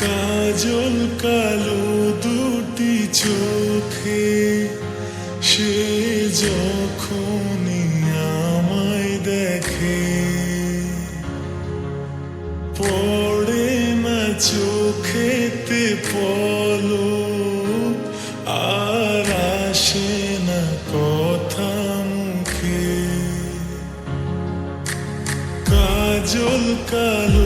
কাজল কালো দুটি চোখে, সে যখনই আমায় দেখে। পড়ে না চোখেতে পলো আর আসে না কথা মুখে। কাজল কালো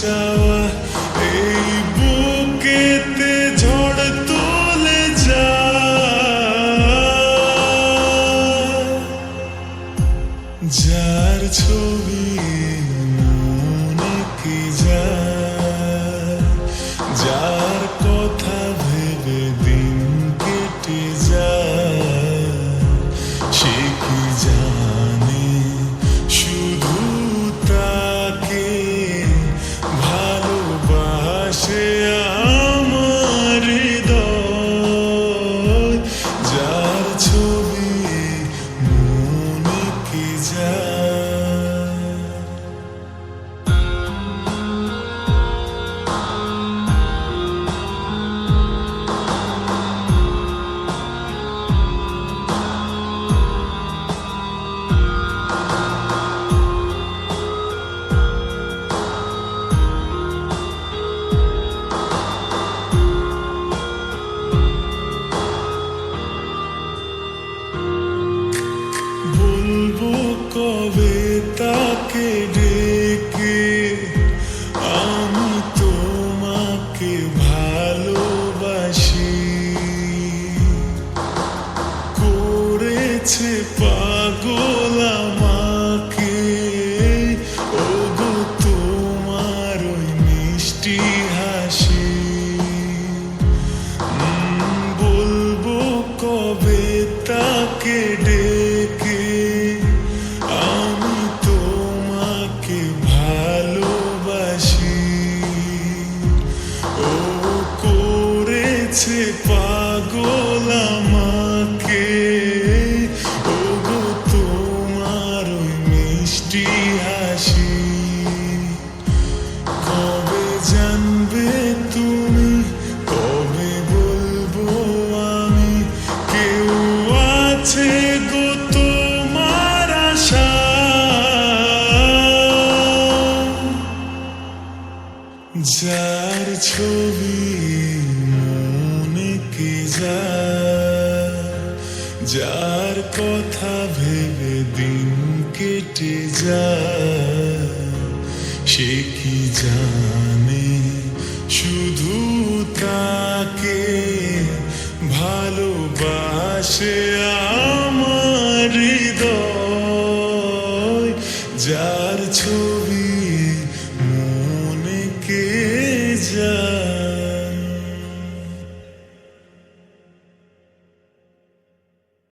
town. কবে তাকে করেছে পাগল আমাকে। মিষ্টি হাসি। কবে জানবে তুমি, কবে বলব আমি? কেউ আছে যার ছবি যার কথা ভেবে দিন কেটে যায়, সে কি জানে? শুধু তাকে ভালোবাসে আমার হৃদয় যা